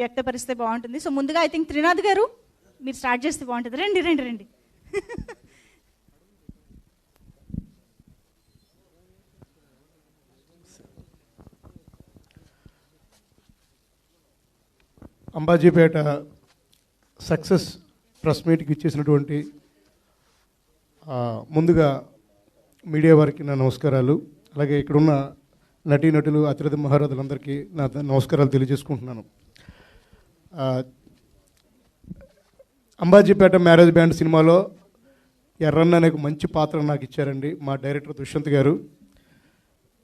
వ్యక్తపరిస్తే బాగుంటుంది. సో ముందుగా I think Trinath గారు మీరు స్టార్ట్ చేస్తే బాగుంటుంది. రండి రండి రండి. అంబాజీపేట సక్సెస్ ప్రెస్ మీట్కి ఇచ్చేసినటువంటి ముందుగా మీడియా వారికి నా నమస్కారాలు. అలాగే ఇక్కడున్న నటీనటులు అతిరథ మహారాజులందరికీ నా నమస్కారాలు తెలియజేసుకుంటున్నాను. అంబాజీపేట మ్యారేజ్ బ్యాండ్ సినిమాలో ఎర్రన్న అనే మంచి పాత్ర నాకు ఇచ్చారండి మా డైరెక్టర్ దుష్యంత్ గారు.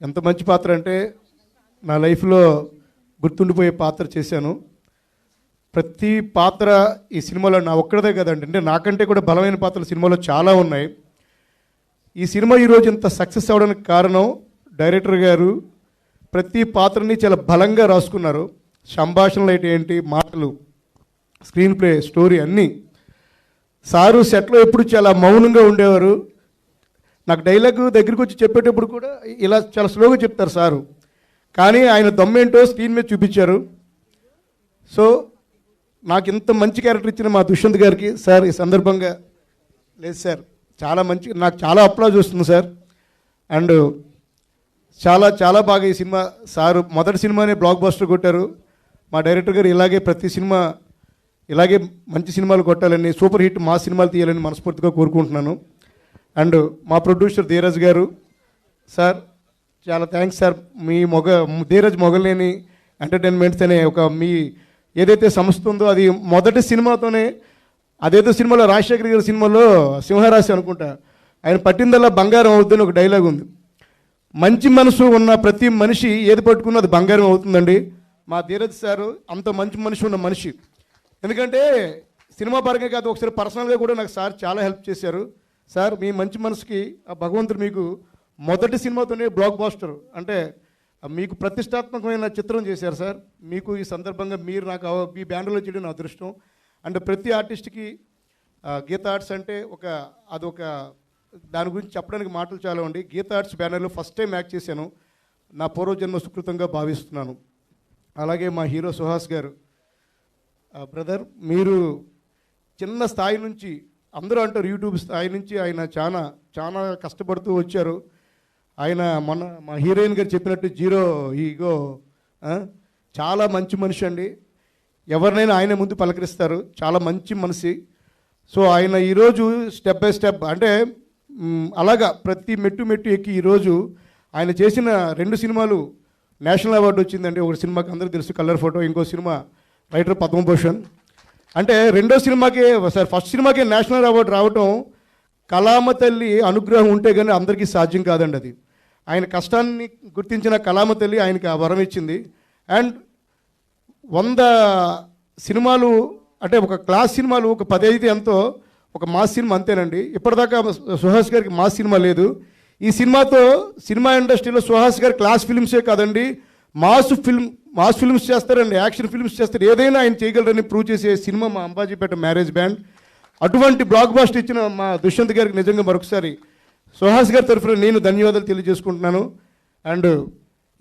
ఎంత మంచి పాత్ర అంటే నా లైఫ్లో గుర్తుండిపోయే పాత్ర చేశాను. ప్రతి పాత్ర ఈ సినిమాలో నా ఒక్కడదే కదండి. అంటే నాకంటే కూడా బలమైన పాత్రలు సినిమాలో చాలా ఉన్నాయి. ఈ సినిమా ఈరోజు ఇంత సక్సెస్ అవ్వడానికి కారణం డైరెక్టర్ గారు ప్రతి పాత్రని చాలా బలంగా రాసుకున్నారు. సంభాషణలు అయితే ఏంటి? మాటలు స్క్రీన్ ప్లే స్టోరీ అన్నీ. సారు సెట్లో ఎప్పుడు చాలా మౌనంగా ఉండేవారు. నాకు డైలాగ్ దగ్గరికి వచ్చి చెప్పేటప్పుడు కూడా ఇలా చాలా స్లోగా చెప్తారు సారు. కానీ ఆయన దమ్మేంటో స్క్రీన్ మీద చూపించారు. సో నాకు ఇంత మంచి క్యారెక్టర్ ఇచ్చిన మా దుష్యంత్ గారికి సార్ ఈ సందర్భంగా లేదు సార్ చాలా మంచి నాకు చాలా అప్లాజ్ వస్తుంది సార్. అండ్ చాలా చాలా బాగా ఈ సినిమా సారు మొదటి సినిమానే బ్లాక్ బస్టర్ కొట్టారు. మా డైరెక్టర్ గారు ఇలాగే ప్రతి సినిమా ఇలాగే మంచి సినిమాలు కొట్టాలని సూపర్ హిట్ మా సినిమాలు తీయాలని మనస్ఫూర్తిగా కోరుకుంటున్నాను. అండ్ మా ప్రొడ్యూసర్ ధీరజ్ గారు సార్ చాలా థ్యాంక్స్ సార్. మీ మొగ ధీరజ్ మొగలేని ఎంటర్టైన్మెంట్స్ అనే ఒక మీ ఏదైతే సంస్థ ఉందో అది మొదటి సినిమాతోనే అదేదో సినిమాలో రాజశేఖర్ గారి సినిమాలో సింహరాశి అనుకుంటా. ఆయన పట్టిందల్లా బంగారం అవుతుందని ఒక డైలాగ్ ఉంది. మంచి మనసు ఉన్న ప్రతి మనిషి ఏది పట్టుకున్నా అది బంగారం అవుతుందండి. మా ధీరజ్ సారు అంత మంచి మనిషి ఉన్న మనిషి. ఎందుకంటే సినిమా పరంగా కాదు ఒకసారి పర్సనల్గా కూడా నాకు సార్ చాలా హెల్ప్ చేశారు. సార్ మీ మంచి మనసుకి ఆ భగవంతుడు మీకు మొదటి సినిమాతోనే బ్లాక్ బాస్టర్ అంటే మీకు ప్రతిష్టాత్మకమైన చిత్రం చేశారు సార్. మీకు ఈ సందర్భంగా మీరు నాకు మీ బ్యానర్లో చేయడం నా అదృష్టం. అండ్ ప్రతి ఆర్టిస్ట్కి గీత ఆర్ట్స్ అంటే ఒక అదొక దాని గురించి చెప్పడానికి మాటలు చాలా ఉండి గీత ఆర్ట్స్ బ్యానర్లో ఫస్ట్ టైం యాక్ట్ చేశాను. నా పూర్వజన్మ సుకృతంగా భావిస్తున్నాను. అలాగే మా హీరో సుహాస్ గారు. బ్రదర్ మీరు చిన్న స్థాయి నుంచి అందరూ అంటారు యూట్యూబ్ స్థాయి నుంచి ఆయన చాలా చాలా కష్టపడుతూ వచ్చారు. ఆయన మన మా హీరోయిన్ గారు చెప్పినట్టు జీరో ఈగో చాలా మంచి మనిషి అండి. ఎవరినైనా ఆయన ముందు పలకరిస్తారు. చాలా మంచి మనిషి. సో ఆయన ఈరోజు స్టెప్ బై స్టెప్ అంటే అలాగా ప్రతి మెట్టు మెట్టు ఎక్కి ఈరోజు ఆయన చేసిన రెండు సినిమాలు నేషనల్ అవార్డు వచ్చిందండి. ఒక సినిమాకి అందరూ తెలుసు కలర్ ఫోటో ఇంకో సినిమా రైటర్ పద్మభూషణ్. అంటే రెండో సినిమాకి సార్ ఫస్ట్ సినిమాకి నేషనల్ అవార్డు రావటం కళామ తల్లి అనుగ్రహం ఉంటే కానీ అందరికీ సాధ్యం కాదండి అది. ఆయన కష్టాన్ని గుర్తించిన కళామ తల్లి ఆయనకి ఆ వరం ఇచ్చింది. అండ్ వంద సినిమాలు అంటే ఒక క్లాస్ సినిమాలు ఒక పది అయితే ఎంతో ఒక మాస్ సినిమా అంతేనండి. ఇప్పటిదాకా సుహాస్ గారికి మాస్ సినిమా లేదు. ఈ సినిమాతో సినిమా ఇండస్ట్రీలో సుహాస్ గారు క్లాస్ ఫిల్మ్సే కాదండి మాస్ ఫిల్మ్ మాస్ ఫిల్మ్స్ చేస్తారండి యాక్షన్ ఫిల్మ్స్ చేస్తారు. ఏదైనా ఆయన చేయగలరని ప్రూవ్ చేసే సినిమా మా అంబాజీపేట మ్యారేజ్ బ్యాండ్. అటువంటి బ్లాక్ బాస్ట్ ఇచ్చిన మా దుష్యంత్ గారికి నిజంగా మరొకసారి సుహాస్ గారి తరఫున నేను ధన్యవాదాలు తెలియజేసుకుంటున్నాను. అండ్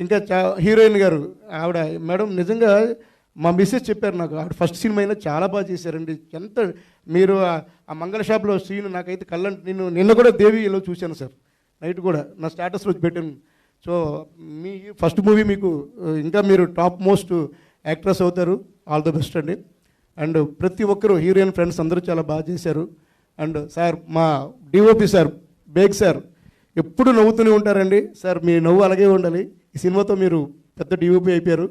ఇంకా చా హీరోయిన్ గారు ఆవిడ మేడం నిజంగా మా మిస్సెస్ చెప్పారు నాకు ఆవిడ ఫస్ట్ సినిమా అయినా చాలా బాగా చేశారండి. ఎంత మీరు ఆ- మంగళ షాప్లో సీన్ నాకైతే కళ్ళంటే నేను నిన్న కూడా దేవిలో చూశాను సార్. నైట్ కూడా నా స్టేటస్లో పెట్టాను. సో మీ ఫస్ట్ మూవీ మీకు ఇంకా మీరు టాప్ మోస్ట్ యాక్ట్రెస్ అవుతారు. ఆల్ ద బెస్ట్ అండి. అండ్ ప్రతి ఒక్కరు హీరోయిన్ ఫ్రెండ్స్ అందరూ చాలా బాగా చేశారు. అండ్ సార్ మా డిఓపి సార్ బేగ్ సార్ ఎప్పుడు నవ్వుతూనే ఉంటారండి. సార్ మీ నవ్వు అలాగే ఉండాలి. ఈ సినిమాతో మీరు పెద్ద డిఓపి అయిపోయారు.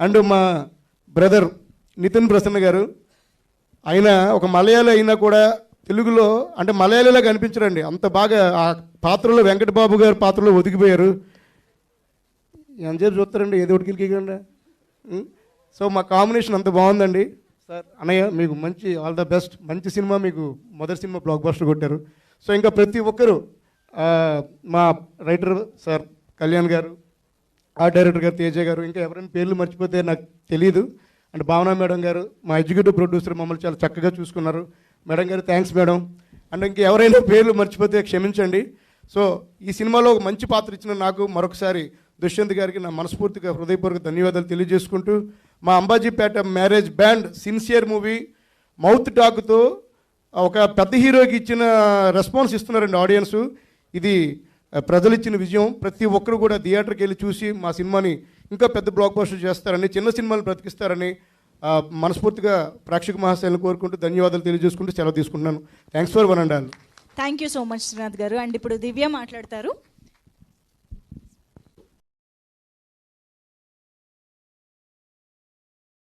అండ్ మా బ్రదర్ నితిన్ ప్రసన్న గారు ఆయన ఒక మలయాళీ అయినా కూడా తెలుగులో అంటే మలయాళీలా కనిపించరండి. అంత బాగా ఆ పాత్రలో వెంకటబాబు గారి పాత్రలో ఒదిగిపోయారు. ఎంతసేపు చూస్తారండి? ఏదో ఒకటి కిలికికుండా సో మా కాంబినేషన్ అంత బాగుందండి. సార్. అన్నయ్య మీకు మంచి ఆల్ ద బెస్ట్. మంచి సినిమా మీకు మొదటి సినిమా బ్లాక్ బస్టర్ కొట్టారు. సో ఇంకా ప్రతి ఒక్కరు మా రైటర్ సార్ కళ్యాణ్ గారు ఆ డైరెక్టర్ గారు తేజ గారు ఇంకా ఎవరైనా పేర్లు మర్చిపోతే నాకు తెలియదు అండ్ భావన మేడం గారు మా ఎగ్జిక్యూటివ్ ప్రొడ్యూసర్ మమ్మల్ని చాలా చక్కగా చూసుకున్నారు. మేడం గారు థ్యాంక్స్ మేడం. అండ్ ఇంక ఎవరైనా పేర్లు మర్చిపోతే క్షమించండి. సో ఈ సినిమాలో ఒక మంచి పాత్ర ఇచ్చిన నాకు మరొకసారి దుష్యంత్ గారికి నా మనస్ఫూర్తిగా హృదయపూర్వక ధన్యవాదాలు తెలియజేసుకుంటూ మా Ambajipeta marriage band sincere movie mouth టాక్తో ఒక పెద్ద హీరోకి ఇచ్చిన రెస్పాన్స్ ఇస్తున్నారండి ఆడియన్స్. ఇది ప్రజలు ఇచ్చిన విజయం. ప్రతి ఒక్కరు కూడా థియేటర్కి వెళ్ళి చూసి మా సినిమాని ఇంకా పెద్ద బ్లాక్ బస్టర్ చేస్తారని చిన్న సినిమాలు బ్రతికిస్తారని మనస్ఫూర్తిగా ప్రేక్షక మహాశైలను కోరుకుంటూ ధన్యవాదాలు తెలియజేసుకుంటూ సెలవు తీసుకుంటున్నాను. Thanks for one and all thank you so much Srinath garu. And ఇప్పుడు దివ్య మాట్లాడతారు.